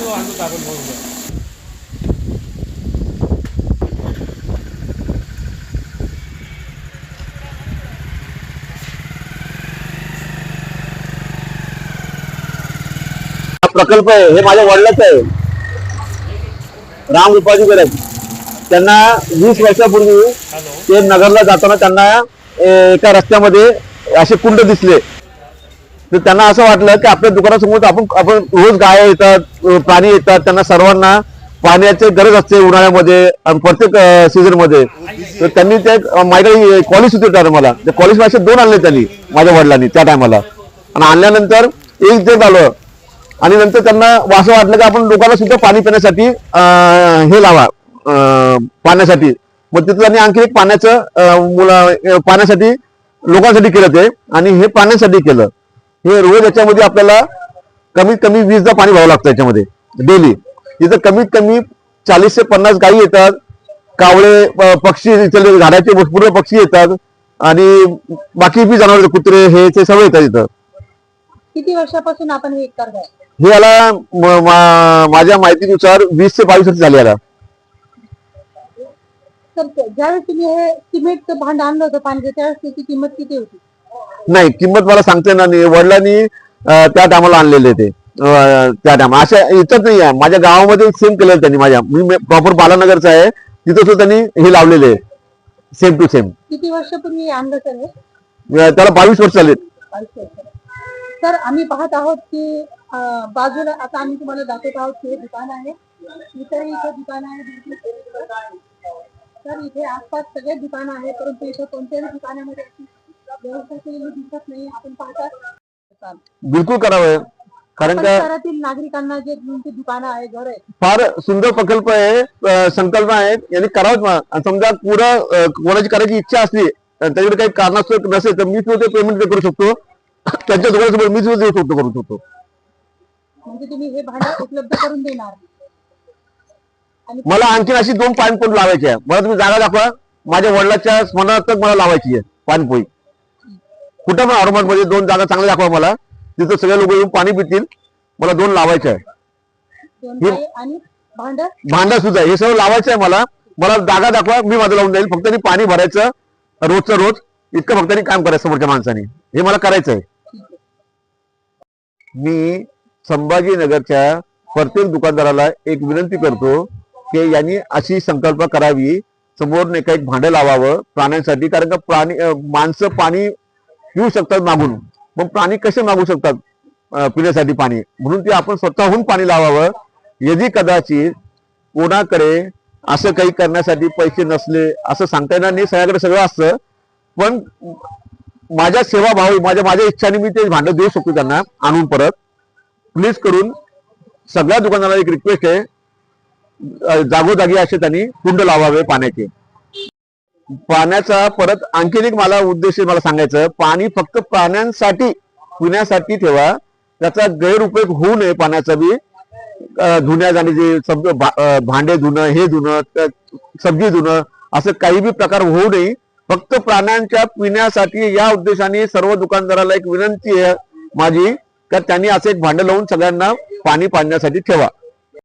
तो आणतो हा प्रकल्प आहे. हे माझ्या वडिलाचं आहे. राम उपाधी गरज त्यांना वीस वर्षापूर्वी ते नगरला जाताना त्यांना एका रस्त्यामध्ये असे कुंड दिसले. तर त्यांना असं वाटलं की आपल्या दुकानासमोर आपण आपण रोज गाय येतात प्राणी येतात त्यांना सर्वांना पाण्याची गरज असते उन्हाळ्यामध्ये आणि प्रत्येक सीझनमध्ये तर त्यांनी ते अ, माझ्याकडे कॉलेज होते त्या मला. त्या कॉलेज असे दोन आणले त्यांनी माझ्या वडिलांनी त्या टायमाला आणि आणल्यानंतर एक ते झालं आणि नंतर त्यांना असं वाटलं की आपण लोकांना सुद्धा पाणी पिण्यासाठी हे लावा पाण्यासाठी. मग तिथं त्यांनी आणखी एक पाण्याचं मुला पाण्यासाठी लोकांसाठी केलं ते. आणि हे पाण्यासाठी केलं. हे रोज याच्यामध्ये आपल्याला कमीत कमी वीसदा पाणी भरावं लागतं याच्यामध्ये डेली तिथं कमीत कमी चाळीस ते पन्नास गायी येतात. कावळे पक्षी इथले झाडाचे पूर्ण पक्षी येतात. आणि बाकी बी जनावर कुत्रे हे ते सगळे येतात इथं. किती वर्षापासून आपण हे करताय हे याला माझ्या माहितीनुसार वीस ते बावीस वर्ष झाली याला. तर ज्यावेळेस तुम्ही हे सिमेंटचं भांड आणलं होतं पाण्याचं त्यावेळेस त्याची किंमत किती होती? नाही किंमत मला सांगता येणार नाही वडिलांनी त्या टायमाला आणलेले ते. त्या टायमा अशा इथंच नाही आहे. माझ्या गावामध्ये सेम केलेलं त्यांनी माझ्या. मी प्रॉपर बालानगरचा आहे. तिथं सुद्धा त्यांनी हे लावलेले आहे. सेम टू सेम किती वर्षापूर्वी आणलं सर हे? त्याला बावीस वर्ष झाले बावीस. तर आम्ही पाहत आहोत की अं, बाजूला आता आम्ही तुम्हाला दाखवत आहोत की हे दुकान आहे. इथं इथं दुकान आहे. बिलकुल तर इथे आसपास सगळे दुकान आहे. परंतु इथं कोणत्याही दुकानामध्ये अशी व्यवस्था केलेली दिसत नाही आपण पाहतात. बिलकुल करावं कारण का नागरिकांना जे तुमची दुकानं आहे घर आहे फार सुंदर प्रकल्प आहे अं, संकल्पना आहे. यांनी करावंच समजा अं, कोणाची करायची इच्छा असली त्याच्याकडे काही कारणास्तव नसेल तर मी सुद्धा ते पेमेंट करू शकतो. त्यांच्या दुकानासमोर मी सुद्धा देऊ शकतो करू शकतो म्हणजे तुम्ही हे भांडं उपलब्ध करून देणार. मला आणखीन अशी दोन पाणपोई लावायची आहे. मला तुम्ही जागा दाखवा. माझ्या वडिलाच्या स्मरणार्थक मला लावायची आहे पाणपोई कुठं पण औरंगाबादमध्ये दोन जागा चांगल्या दाखवा मला. तिथं सगळे लोक येऊन पाणी पितील. मला दोन लावायचे आहे. भांड? भांडा सुद्धा हे सगळं लावायचं आहे मला. मला जागा दाखवा मी माझं लावून जाईल. फक्त पाणी भरायचं रोजचं रोज. इतकं फक्त काम करायचं समोरच्या माणसाने. हे मला करायचं आहे. मी संभाजीनगरच्या प्रत्येक दुकानदाराला एक विनंती करतो की यांनी अशी संकल्प करावी. समोर नाही का एक भांडं लावावं प्राण्यांसाठी. कारण का प्राणी माणसं पाणी पिऊ शकतात मागून. मग प्राणी कसे मागू शकतात पिण्यासाठी पाणी? म्हणून ते आपण स्वतःहून पाणी लावावं. यदि कदाचित कोणाकडे असं काही करण्यासाठी पैसे नसले असं सांगता येणार नाही सगळ्याकडे सगळं असतं. पण माझ्या सेवा भावी माझ्या माझ्या इच्छाने मी ते भांडं देऊ शकतो त्यांना आणून परत. प्लीज करून सगळ्या दुकानाला एक रिक्वेस्ट आहे. जागोजागी असे त्यांनी कुंड लावावे पाण्याचे. पाण्याचा परत आणखीन एक मला उद्देश मला सांगायचं. पाणी फक्त प्राण्यांसाठी पिण्यासाठी ठेवा. त्याचा गैरउपयोग होऊ नये पाण्याचा बी. धुण्या धुण्या जे सब भांडे धुणं हे धुणं सब्जी धुणं असं काही बी प्रकार होऊ नये. फक्त प्राण्यांच्या पिण्यासाठी या उद्देशाने सर्व दुकानदाराला एक विनंती आहे माझी का त्यांनी असं एक भांडं लावून सगळ्यांना पाणी पाडण्यासाठी ठेवा.